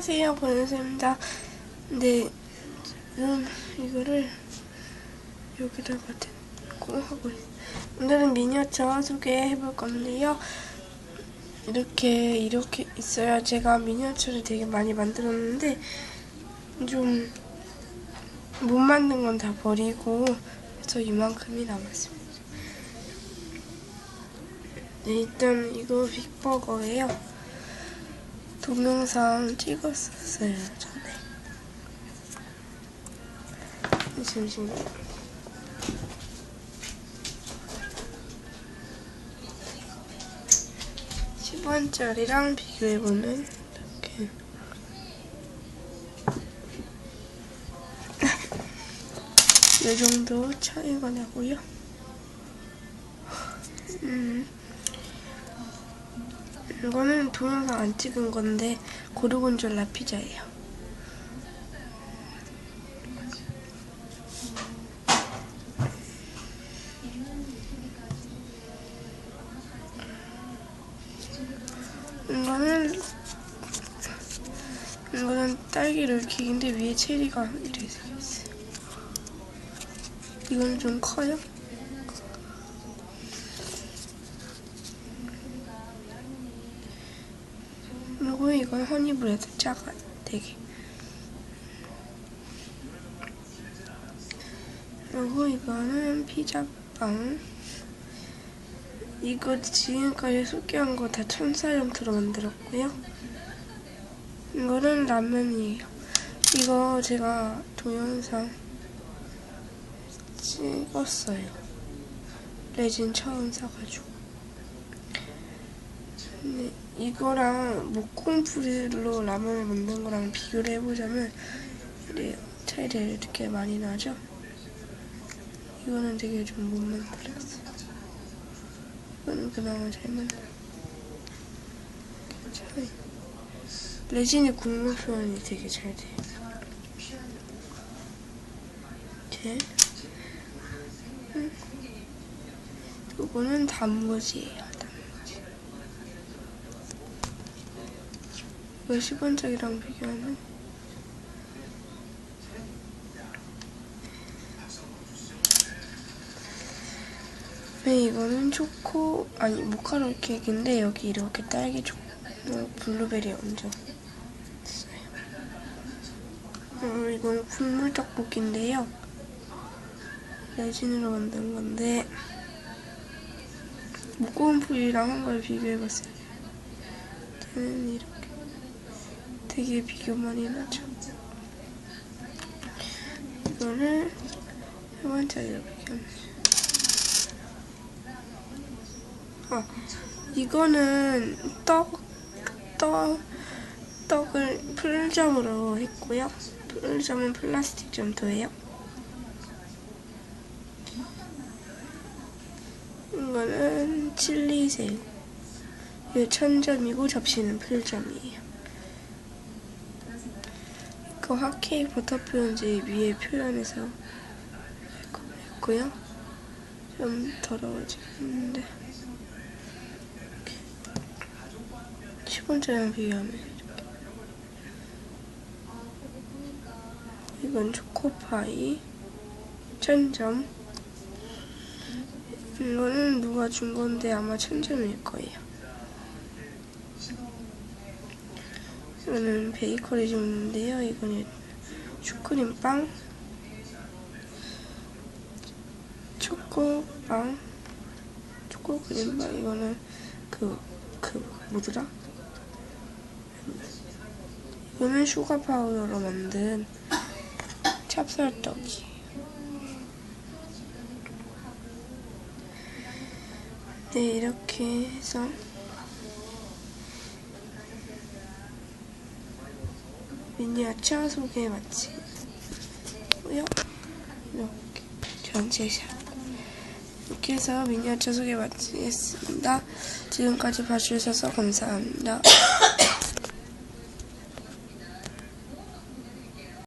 안녕하세요, 권은수입니다. 근데 지금 이거를 여기다가 대고 하고 있어요. 오늘은 미니어처 소개해 볼 건데요. 이렇게 이렇게 있어야 제가 미니어처를 되게 많이 만들었는데 좀 못 만든 건 다 버리고 그래서 이만큼이 남았습니다. 네, 일단 이거 빅버거예요. 동영상 찍었었어요 전에. 잠시만요. 10원짜리랑 비교해보면 이렇게 이 정도 차이가 나고요. 이거는 동영상 안 찍은 건데 고르곤졸라 피자예요. 이거는 이거는 딸기 롤케이크인데 위에 체리가 이렇게 생겼어요. 이건 좀 커요. 그리고 이건 허니브레드 작아 되게. 그리고 이거는 피자빵. 이거 지금까지 소개한 거 다 천사형태로 만들었고요. 이거는 라면이에요. 이거 제가 동영상 찍었어요. 레진 처음 사가지고. 근데 이거랑 목공풀로 라면을 만든 거랑 비교를 해보자면 이래 차이가 이렇게 많이 나죠? 이거는 되게 좀 못 만들었어요. 이거는 그나마 잘. 차이. 레진이 국물 표현이 되게 잘 돼요. 이렇게. 음. 이거는 단무지예요. 단무지. 이거 10원짜리랑 비교하면 네, 이거는 초코 아니 모카로 케이크인데 여기 이렇게 딸기 초 어, 블루베리 얹어. 어, 이건 국물 떡볶이인데요. 레진으로 만든 건데 무거운 풀이랑 한 걸 비교해봤어요. 저는 이렇게 되게 비교 많이 나죠. 이거를 세 번째로 비교하면 아, 이거는 떡, 떡, 떡을 풀점으로 했고요. 풀점은 플라스틱 점토예요. 이거는 칠리새우. 이거 천점이고 접시는 풀점이에요. 이거 핫케이크 버터 표현지 위에 표현해서 했고요. 좀 더러워지는데. 10원짜리랑 비교하면 이렇게. 이건 초코파이 천점 이거는 누가 준 건데 아마 천점일 거예요 이거는 베이커리 줬는데요 이거는 슈크림빵 초코빵 초코크림빵 이거는 그, 그 뭐더라? 이거는 슈가 파우더로 만든 찹쌀떡이. 네, 이렇게 해서 미니어처 소개 마치고요. 이렇게 전체샷. 이렇게 해서 미니어처 소개 마치겠습니다. 지금까지 봐주셔서 감사합니다.